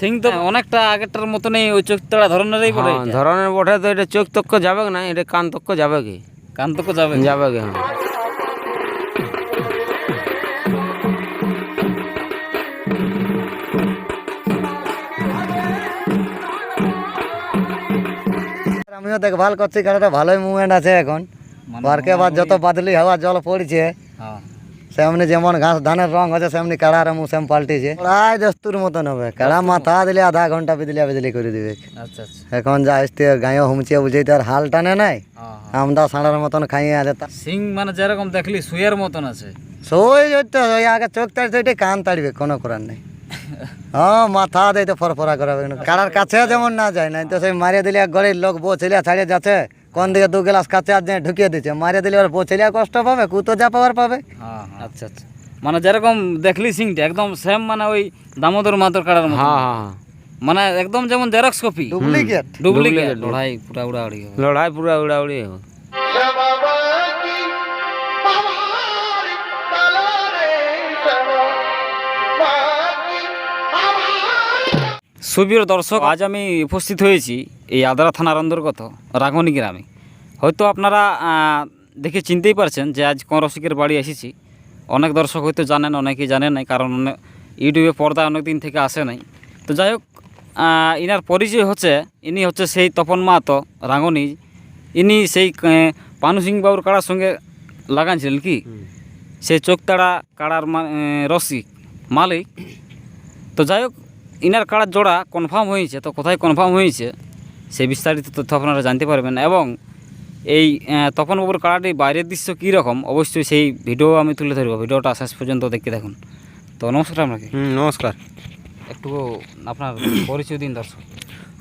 সিং তো অনেকটা আগেরটার মতনই ওই চোখ তাড়া ধরনেরই পড়ে হ্যাঁ, ধরনের বটে তো এটা চোখ তক্ক যাবে না এটা কান তক্ক যাবে কি? কান তো যাবে। যাবে কি হ্যাঁ। আমিও দেখভাল করছি কারণ ভালোই মুভমেন্ট আছে এখন। মানে পার্কে বা যত বাদলি হাওয়া জল পড়ছে। হ্যাঁ। সেমনি যেমন ঘাস ধানের রং হচ্ছে সেমনি কাড়ার মুখ সেম পাল্টিছে। প্রায় দস্তুর মতন হবে। কাড়া মাথা দিলে আধা ঘণ্টা বিদলি করে দিবে। আচ্ছা আচ্ছা। এখন যা আসতে গাঁয়ে হুমচিয়ে বুঝাইতে তার হাল টানে নাই। আমদা সাঁড়ার মতন খাইয়ে আছে সিং মানে যেরকম দেখলি সুয়ের মতন আছে। সই আগে চোখ তাড়ি কান তাড়িবে কোনো করার নেই। হ্যাঁ মাথা দিতে ফরফরা করাবে কারার কাছে যেমন না যায় না তো সেই মারিয়ে দিলে এক লোক বউ ছেলিয়া ছাড়িয়ে যাচ্ছে কোন দিকে দু গ্লাস কাছে আর ঢুকিয়ে দিচ্ছে। মারিয়ে দিলে ওর বউ ছেলিয়া কষ্ট পাবে কুতো যা পাওয়ার পাবে। হ্যাঁ হ্যাঁ। আচ্ছা আচ্ছা। মানে যেরকম দেখলি সিংটা একদম সেম মানে ওই দামোদর মাতর কাটার মতো। হ্যাঁ। মানে একদম যেমন জেরক্স কপি ডুপ্লিকেট ডুপ্লিকেট লড়াই পুরা উড়াউড়ি লড়াই পুরা উড়াউড়ি হবে। সুবীর দর্শক আজ আমি উপস্থিত হয়েছি এই আদ্রা থানার অন্তর্গত রাগনি গ্রামে। হয়তো আপনারা দেখে চিনতেই পারছেন যে আজ কোন রসিকের বাড়ি এসেছি। অনেক দর্শক হয়তো জানেন অনেকেই জানেন নাই কারণ ইউটিউবে পর্দা অনেক দিন থেকে আসে নাই। তো যাই হোক ইনার পরিচয় হচ্ছে ইনি হচ্ছে সেই তপন মাহাতো রাঙনি ইনি সেই পানু সিং বাবুর কাড়ার সঙ্গে লাগানছিলেন কি? সেই চোখতাড়া কাড়ার রসিক মালিক। তো যাই হোক ইনার কাড়ার জোড়া কনফার্ম হয়েছে তো কোথায় কনফার্ম হয়েছে সে বিস্তারিত তথ্য আপনারা জানতে পারবেন। এবং এই তপনবাবুর কাড়াটি বাইরের দৃশ্য কী রকম অবশ্যই সেই ভিডিও আমি তুলে ধরবো। ভিডিওটা শেষ পর্যন্ত দেখতে দেখুন তো নমস্কার আপনাকে। হুম নমস্কার। একটু আপনার পরিচয় দিন দর্শক।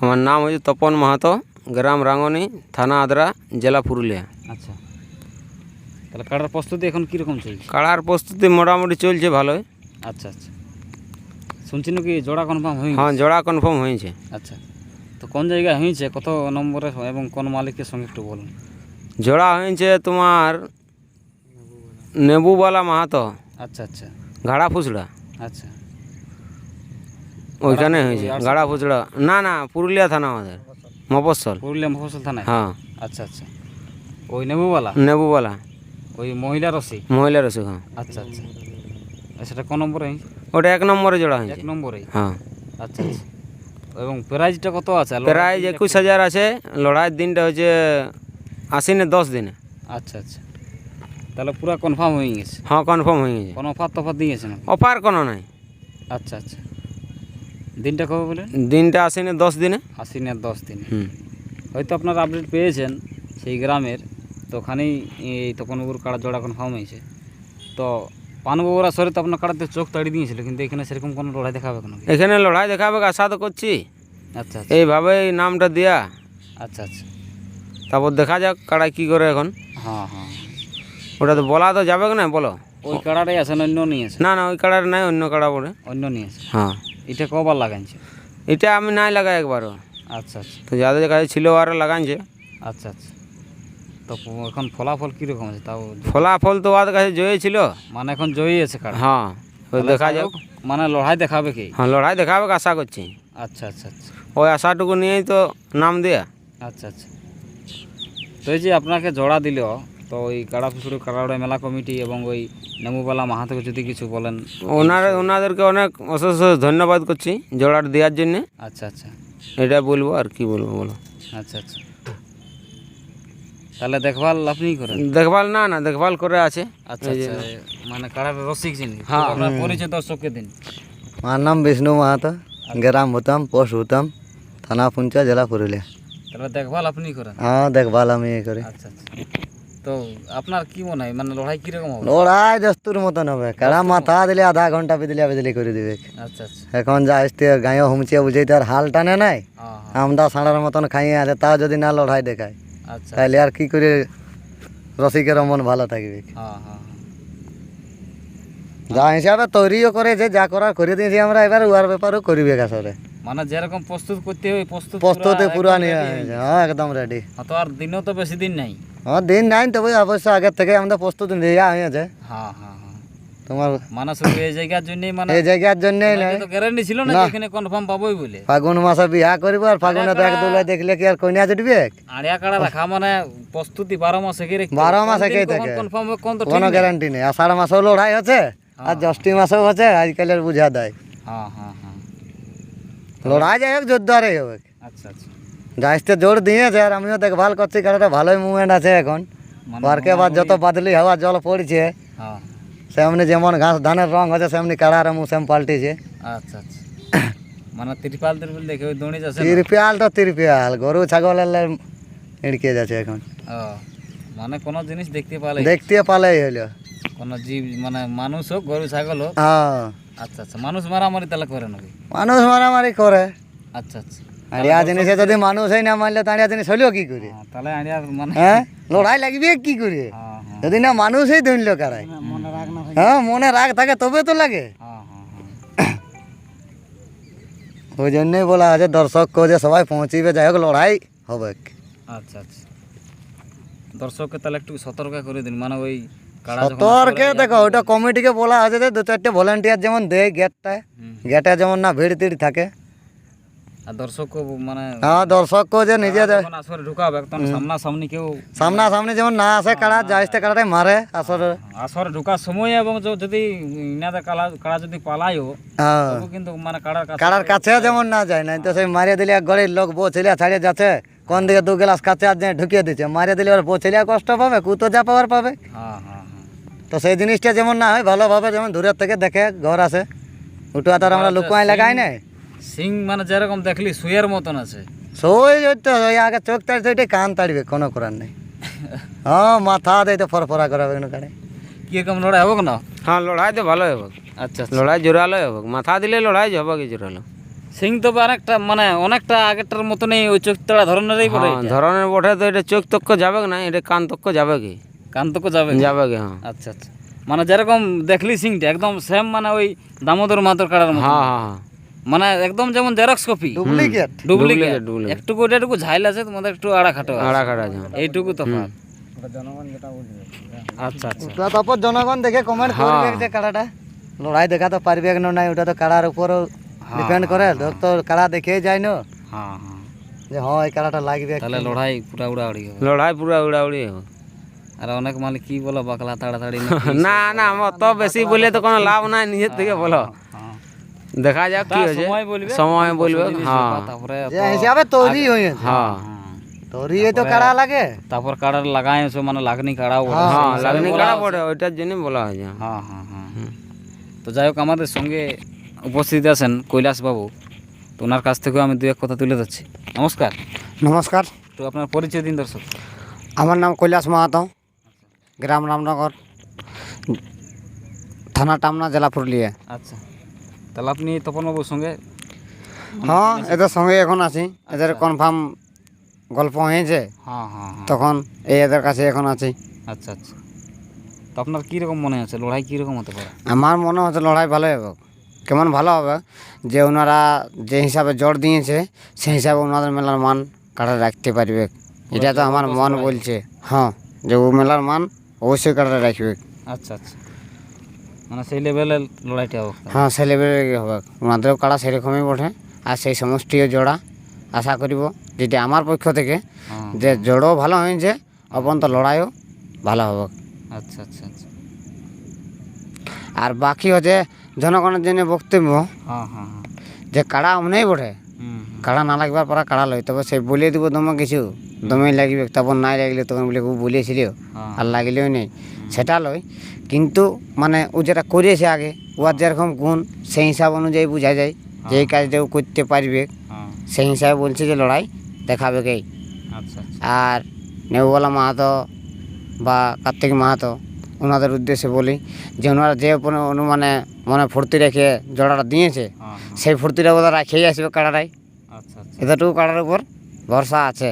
আমার নাম হচ্ছে তপন মাহাতো গ্রাম রাঙ্গনি থানা আদ্রা জেলা পুরুলিয়া। আচ্ছা। তাহলে কাড়ার প্রস্তুতি এখন কীরকম চলছে? কাড়ার প্রস্তুতি মোটামুটি চলছে ভালোই। আচ্ছা আচ্ছা। শুনছি নাকি জোড়া কনফার্ম হয়ে হ্যাঁ জোড়া কনফার্ম হয়েছে আচ্ছা তো কোন জায়গায় হয়েছে কত নম্বরে এবং কোন মালিকের সঙ্গে একটু বলুন জোড়া হয়েছে তোমার নেবুবালা মাহাতো আচ্ছা আচ্ছা ঘাড়া ফুচড়া আচ্ছা ওইখানে হয়েছে গাড়া ফুচড়া না না পুরুলিয়া থানা আমাদের মফস্বল পুরুলিয়া মফসল থানায় হ্যাঁ আচ্ছা আচ্ছা ওই নেবুওয়ালা নেবুবালা ওই মহিলা রসি মহিলার অসুখ হ্যাঁ আচ্ছা আচ্ছা সেটা কোন নম্বরে হয়েছে? ওটা এক নম্বরে জোড়া হয়েছে। এক নম্বরে? হ্যাঁ। আচ্ছা আচ্ছা। এবং প্রাইজটা কত আছে? প্রাইজ একুশ হাজার আছে। লড়াইয়ের দিনটা হচ্ছে আশ্বিনের দশ দিনে। আচ্ছা আচ্ছা। তাহলে পুরো কনফার্ম হয়ে গেছে? হ্যাঁ কনফার্ম হয়ে গেছে। কোনো অফার তফার দিয়েছে না অফার কোনো নাই। আচ্ছা আচ্ছা। দিনটা কবে বলেন দিনটা আশ্বিনের দশ দিনে। আশ্বিনের দশ দিন। হয়তো আপনারা আপডেট পেয়েছেন সেই গ্রামের। তো ওখানেই এই তপনবাবুর কাড়া জোড়া কনফার্ম হয়েছে। তো পানুবাবুর আসরে তো আপনার কাড়াতে চোখ তাড়িয়ে দিয়েছিল কিন্তু এখানে সেরকম কোনো লড়াই দেখাবে কেন এখানে লড়াই দেখাবে আশা তো করছি আচ্ছা এইভাবেই নামটা দেয়া আচ্ছা আচ্ছা তারপর দেখা যাক কাড়াই কী করে এখন হ্যাঁ হ্যাঁ ওটা তো বলা তো যাবে না বলো ওই কাড়াটাই আছে অন্য নিয়ে আছে না না ওই কাড়ার নাই অন্য কাড়া বলে অন্য নিয়ে আছে হ্যাঁ এটা কবার লাগাইছে এটা আমি নাই লাগাই একবারও আচ্ছা আচ্ছা তো যাদের কাছে ছিল আর লাগাইছে আচ্ছা আচ্ছা তো এখন ফলাফল কীরকম আছে? তাও ফলাফল তো ওদের কাছে জয়ী ছিল। মানে এখন জয়ী আছে হ্যাঁ দেখা যাক। মানে লড়াই দেখাবে কি? হ্যাঁ লড়াই দেখাবে আশা করছি। আচ্ছা আচ্ছা আচ্ছা। ওই আশাটুকু নিয়েই তো নাম দেয়া। আচ্ছা আচ্ছা। তো এই যে আপনাকে জোড়া দিল তো ওই কাড়া ফুসুড়ি কাড়াউড়া মেলা কমিটি এবং ওই নেমুবালা মাহাতোকে যদি কিছু বলেন ওনার ওনাদেরকে অনেক অশেষ অশেষ ধন্যবাদ করছি জোড়াটা দেওয়ার জন্যে। আচ্ছা আচ্ছা। এটা বলব আর কি বলব বলো। আচ্ছা আচ্ছা। তাহলে দেখভাল আপনি করেন। দেখভাল না না দেখভাল করে আছে। আচ্ছা আচ্ছা মানে কাড়ার রসিক চিনি হ্যাঁ। আপনার পরিচয় দর্শককে দিন। আমার নাম বিষ্ণু মাহাতো গ্রাম হুতাম পোস্ট হুতাম থানা পুঞ্চা জেলা পুরুলিয়া। তাহলে দেখভাল আপনি করেন। হ্যাঁ দেখভাল আমি এ করি। আচ্ছা আচ্ছা। তো আপনার কি মনে হয় মানে লড়াই কীরকম হবে? লড়াই দস্তুর মতন হবে। কাড়া মাথা দিলে আধা ঘণ্টা বিদলিয়া বিদলি করে দিবে। আচ্ছা আচ্ছা। এখন যা আসতে গাঁয়ে হুমচিয়ে বুঝাইতে আর হাল টানে নাই। হ্যাঁ হ্যাঁ। আমদা সাঁড়ার মতন খাইয়ে আছে তাও যদি না লড়াই দেখায়। তাহলে আর কি করে রসিকের মন ভালো থাকবে? হ্যাঁ হ্যাঁ হ্যাঁ। যা হিসাবে তৈরিও করেছে যা করার করে দিয়েছি আমরা এবার উয়ার ব্যাপারও করিবে কাছরে। মানে যেরকম প্রস্তুত করতে হবে প্রস্তুত প্রস্তুতি পুরা নিয়ে আছে। হ্যাঁ একদম রেডি তো আর দিনও তো বেশি দিন নাই। হ্যাঁ দিন নাই তবে অবশ্য আগের থেকে আমাদের প্রস্তুতি হয়েছে হ্যাঁ হ্যাঁ হ্যাঁ। তোমার মানে এই জায়গার জন্যই মানে এই জায়গার জন্যই নয় তো গ্যারান্টি ছিল না এখানে কনফার্ম পাবোই বলে। ফাগুন মাসে বিয়া করব আর ফাগুনে তো এক দুলাই দেখলে কি আর কইনা জুটবে? আড়িয়া কাড়া রাখা মানে প্রস্তুতি বারো মাস একে রেখে বারো মাস একেই থাকে। কনফার্ম কোন তো কোনো। গ্যারান্টি নেই। আষাঢ় মাসেও লড়াই হচ্ছে আর জ্যৈষ্ঠী মাসেও হচ্ছে আজকালের বুঝা দেয় হ্যাঁ হ্যাঁ হ্যাঁ। লড়াই যাই হোক জোরদারই হবে আচ্ছা আচ্ছা। যাইতে জোর দিয়েছে আর আমিও দেখভাল করছি কারণটা ভালোই মুভমেন্ট আছে এখন। মানে পার্কে বাদ যত বাদলি হাওয়া জল পড়ছে। হ্যাঁ। সেমনি যেমন ঘাস ধানের রং হচ্ছে সেমনি কাড়ার মুখ সেম পাল্টিছে আচ্ছা আচ্ছা। মানে ত্রিপাল ত্রিপাল দেখে ওই দৌড়ে যাচ্ছে না? তিরপিয়াল তো তিরপিয়াল গরু ছাগলের এড়কে যাচ্ছে এখন। ও, মানে কোনো জিনিস দেখতে পালে দেখতে পালেই হইল কোনো জীব মানে মানুষ হোক গরু ছাগল হোক? হ্যাঁ। আচ্ছা আচ্ছা। মানুষ মারামারি তাহলে করে নাকি? মানুষ মারামারি করে। আচ্ছা আচ্ছা। আড়িয়া জিনিসে যদি মানুষই না মারলে তাড়িয়া জিনিস হইল কি করে? হ্যাঁ, তাহলে আড়িয়া মানে হ্যাঁ? লড়াই লাগবে কি করে? যদি না মানুষই ধরল কারাই। হ্যাঁ। মনে রাগ থাকে তবে তো লাগে। হ্যাঁ হ্যাঁ হ্যাঁ। ওই জন্যই বলা আছে দর্শক যে সবাই পৌঁছিবে যাই হোক লড়াই হবে। আচ্ছা আচ্ছা। দর্শককে তাহলে একটু সতর্ক করে দিন মানে ওই সতর্কে দেখো ওটা কমিটিকে বলা আছে যে দু চারটে ভলেন্টিয়ার যেমন দেয় গেটটায় গেটে যেমন না ভিড় টিড় থাকে। আর দর্শককে মানে হ্যাঁ যে নিজে আসরে ঢুকাবে তখন সামনাসামনি কেউ সামনাসামনি যেমন না আসে কাড়া যাইতে কাড়াটাই মারে আসরে। ঢোকার সময় এবং যদি ইনাদের কালা কাড়া যদি পালায়ও হ্যাঁ। কিন্তু মানে কাড়ার কাছে কাড়ার কাছে যেমন না যায় না তো সেই মারিয়ে দিলে ঘরের লোক বউ ছাড়িয়ে যাচ্ছে কোন দিকে দু গ্লাস কাছে আর ঢুকিয়ে দিচ্ছে। মারিয়ে দিলে ওর বউ ছেলে কষ্ট পাবে কুতো যা পাওয়ার পাবে। হ্যাঁ হ্যাঁ হ্যাঁ। তো সেই জিনিসটা যেমন না হয় ভালোভাবে যেমন দূরের থেকে দেখে ঘর আসে উঠুয়া তার আমরা লুকুয়াই লাগাই নাই। সিং মানে যেরকম দেখলি সুয়ের মতন আছে। সই তো ওই আগে চোখ তাড়ছে ওইটাই কান তাড়বে কোনো করার নেই। হ্যাঁ মাথা দেয় তো ফরফরা করাবে কোনো কাড়ে কীরকম লড়াই হোক না হ্যাঁ লড়াই তো ভালো হবে। আচ্ছা আচ্ছা। লড়াই জোরালো হবে। মাথা দিলে লড়াই হবে কি জোরালো? সিং তো অনেকটা মানে অনেকটা আগেরটার মতনই ওই চোখ তাড়া ধরনেরই পড়ে হ্যাঁ ধরনের বটে তো এটা চোখ তক্ক যাবে না এটা কান তক্ক যাবে কি? কান তো যাবে যাবে কি হ্যাঁ। আচ্ছা আচ্ছা। মানে যেরকম দেখলি সিংটা একদম সেম মানে ওই দামোদর মাতর কাড়ার মতো হ্যাঁ হ্যাঁ হ্যাঁ। মানে একদম যেমন জেরক্স কপি ডুপ্লিকেট ডুপ্লিকেট. একটু ওইটাটুকু ঝাইল আছে তোমাদের একটু আড়া খাটো। আড়া কাটা এইটুকু তো আচ্ছা আচ্ছা। তারপর জনগণ দেখে কমেন্ট করবে যে কাড়াটা। লড়াই দেখা তো পারবে না নাই ওটা তো কাড়ার উপরও ডিপেন্ড করে। লোক তো কাড়া দেখেই যায় না। হ্যাঁ হ্যাঁ। যে হ্যাঁ এই কাড়াটা লাগবে তাহলে লড়াই পুরা উড়াউড়ি হবে। লড়াই পুরা উড়াউড়ি হবে। আর অনেক মালিক কি বলো বাকলা তাড়াতাড়ি না না আমার তো বেশি বলে তো কোনো লাভ নাই নিজের থেকে বলো। হ্যাঁ। দেখা যাক কি তা হয়েছে সময় বলবে সময় বলবে জিনিস হ্যাঁ ব্যাপার, তারপরে যে হিসাবে তৈরি হয়েছে হ্যাঁ হুম। তৈরি তো কাড়া লাগে তারপর কাড়ার লাগাই আছে মানে লাগনি কাড়াও বলে। হ্যাঁ সেই হিসাবে লাগনি বলা কাটা আছে। পড়ে ওইটার জন্য বলা হয়েছে হ্যাঁ হ্যাঁ হ্যাঁ তো যাই হোক আমাদের সঙ্গে উপস্থিত আছেন কৈলাস বাবু তো ওনার কাছ থেকেও আমি দু এক কথা তুলে ধরছি নমস্কার নমস্কার তো আপনার পরিচয় দিন দর্শক আমার নাম কৈলাস মাহাতো গ্রাম রামনগর থানা টামনা জেলা পুরুলিয়া। আচ্ছা। তাহলে আপনি তপন বাবুর সঙ্গে? হ্যাঁ এদের সঙ্গে এখন আছি। এদের কনফার্ম গল্প হয়েছে। হ্যাঁ হ্যাঁ হ্যাঁ। তখন এই এদের কাছে এখন আছি। আচ্ছা আচ্ছা। তো আপনার কীরকম মনে আছে লড়াই কীরকম হতে পারে? আমার মনে হচ্ছে লড়াই ভালো হবে। কেমন ভালো হবে? যে ওনারা যে হিসাবে জোর দিয়েছে সেই হিসাবে ওনাদের মেলার মান কাটা রাখতে পারবে। এটা তো আমার মন বলছে। হ্যাঁ যে ও মেলার মান অবশ্যই কাটা রাখবে। আচ্ছা আচ্ছা। মানে সেই লেভেলের লড়াইটা হোক হ্যাঁ সেলিব্রেটি হবে। ওনাদেরও কাড়া সেরকমই বটে। আর সেই সমষ্টিও জোড়া। আশা করিব যেটি আমার পক্ষ থেকে হ্যাঁ যে জোড়ও ভালো হয়েছে অপন্ত লড়াইও ভালো হবে। আচ্ছা আচ্ছা আচ্ছা। আর বাকি হচ্ছে জনগণের জন্য বক্তব্য। হ্যাঁ হ্যাঁ হ্যাঁ। যে কাড়া অমনেই বটে। কাড়া না লাগবার পরা কাড়া লই তবে সে বলিয়ে দিব তোমার কিছু। দমে লাগবে। তখন নাই লাগলে তখন বলে হ্যাঁ। আর লাগলেও নেই। সেটা লয়। কিন্তু মানে ও যেটা করেছে আগে ওর যেরকম গুণ সেই হিসাব অনুযায়ী বোঝা যায় যে এই কাজটা ও করতে পারবে। হ্যাঁ। সেই হিসাবে বলছে যে লড়াই দেখাবে কে? আচ্ছা আচ্ছা। আর নেউওয়ালা মাহাতো বা কার্তিক মাহাতো ওনাদের উদ্দেশ্যে বলি যে ওনারা যে কোনো অনুমানে মনে ফুর্তি রেখে জোড়াটা দিয়েছে হ্যাঁ হ্যাঁ। সেই ফুর্তিটা বোধ রাখেই আসবে কাড়াটাই আচ্ছা এতটুকু কাড়ার উপর ভরসা আছে।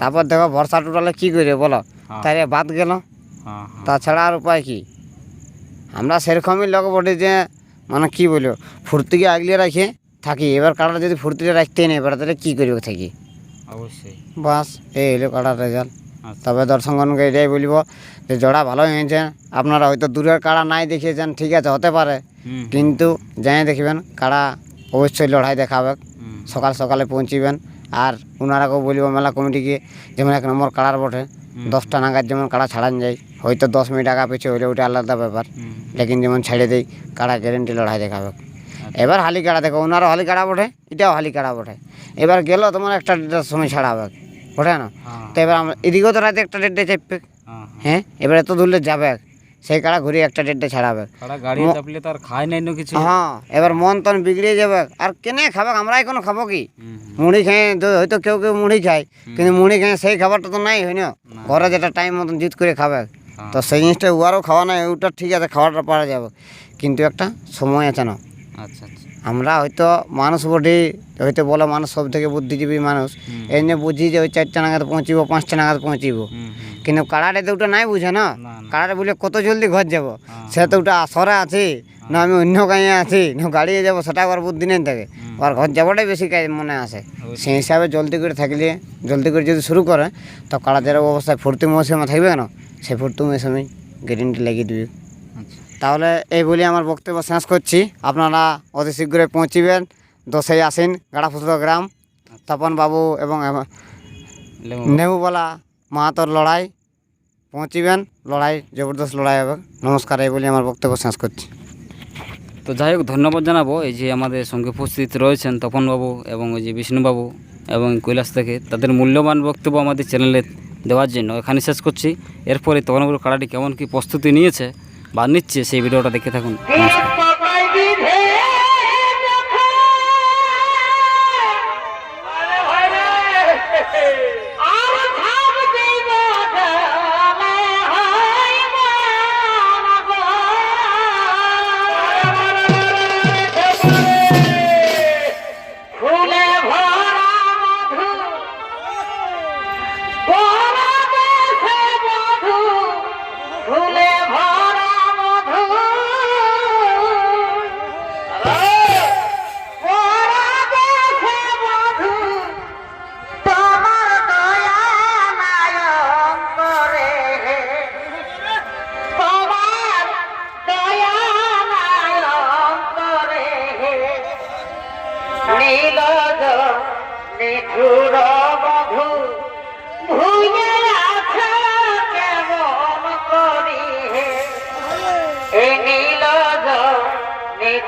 তারপর দেখো ভরসা টোটালে কী করে বলো? হ্যাঁ। তাই বাদ গেল। হ্যাঁ হ্যাঁ। তাছাড়া আর উপায় কি? আমরা সেরকমই লোক বটে যে মানে কি বলব ফুর্তিকে আগলিয়ে রাখে থাকি। এবার কাড়াটা যদি ফুর্তিটা রাখতেই নেই এবার তাহলে কী করবে থাকি? অবশ্যই। বাস এই হলো কাড়ার রেজাল্ট আচ্ছা। তবে দর্শকগণকে এটাই বলব যে জোড়া ভালো হয়েছে আপনারা হয়তো দূরের কাড়া নাই দেখিয়েছেন ঠিক আছে হতে পারে। কিন্তু যাই দেখবেন কাড়া অবশ্যই লড়াই দেখাবে সকাল সকালে পৌঁছিবেন। আর ওনারাকেও বলব মেলা কমিটিকে যেমন এক নম্বর কাড়ার বটে দশটা নাগাদ যেমন কাড়া ছাড়ান যায়। হয়তো দশ মিনিট আগা পিছু হইলে ওটা আলাদা ব্যাপার। লেকিন যেমন ছেড়ে দেই কাড়া গ্যারেন্টি লড়াই দেখাবে? এবার হালি কাড়া দেখো ওনারও হালি কাড়া বটে এটাও হালি কাড়া বটে। এবার গেল তোমার একটা দেড়টার সময় ছাড়াবে ওঠে না? হ্যাঁ, তো এবার আমরা এদিকেও তো রাতে একটা ডেটে চাপবে। হ্যাঁ, হ্যাঁ। এবার এত দূরে যাবে সেই কাড়া ঘুরিয়ে একটা ডেটে ছাড়াবে। হ্যাঁ এবার মন তন বিগড়ে যাবে। আর কেনে খাবে আমরা এখন খাব কি? মুড়ি খেয়ে হয়তো কেউ কেউ মুড়ি খায় কিন্তু মুড়ি খেয়ে সেই খাবারটা তো নাই হয় না? ঘরে যেটা টাইম মতন জিত করে খাবে। তো সেই জিনিসটা উয়ারও খাওয়া নাই ওটা ঠিক আছে খাওয়াটা পারা যাবে। কিন্তু একটা সময় আছে না। আচ্ছা আচ্ছা। আমরা হয়তো মানুষ বটি হয়তো বলে মানুষ সব থেকে বুদ্ধিজীবী মানুষ। এই নিয়ে বুঝি যে ওই চারটা নাগাদ পৌঁছিব পাঁচটা নাগাদ পৌঁছিব। কিন্তু কাড়াটা তো ওটা নাই বুঝে না। কাড়াটা বলে কত জলদি ঘর যাব? সে তো ওটা আসরে আছে না আমি অন্য গাঁয়ে আছি না গাড়িয়ে যাব সেটা আবার বুদ্ধি নেই থাকে আর ঘর যাবোটাই বেশি কাজ মনে আসে। সেই হিসাবে জলদি করে থাকলে জলদি করে যদি শুরু করে তো কাড়া যেরকম অবস্থায় ফুর্তি মৌসুমে থাকবে কেন? সেই ফুর্তি মৌসুমে গ্যারেন্টি লাগিয়ে দিবে। আচ্ছা। তাহলে এই বলে আমার বক্তব্য শেষ করছি। আপনারা অতি শীঘ্রই পৌঁছিবেন। দশই আসিন গাড়াফুসুর গ্রাম তপন বাবু এবং নেবুবালা মাহাতর লড়াই পৌঁছিবেন। লড়াই জবরদস্ত লড়াই হবে। নমস্কার এই বলে আমার বক্তব্য শেষ করছি। তো যাই হোক ধন্যবাদ জানাব। এই যে আমাদের সঙ্গে উপস্থিত রয়েছেন তপনবাবু এবং ওই যে বিষ্ণুবাবু এবং কৈলাস থেকে তাদের মূল্যবান বক্তব্য আমাদের চ্যানেলে দেওয়ার জন্য। এখানে শেষ করছি। এরপরে তখন কাড়াটি কেমন কি প্রস্তুতি নিয়েছে বা নিচ্ছে সেই ভিডিওটা দেখে থাকুন।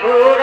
Oh.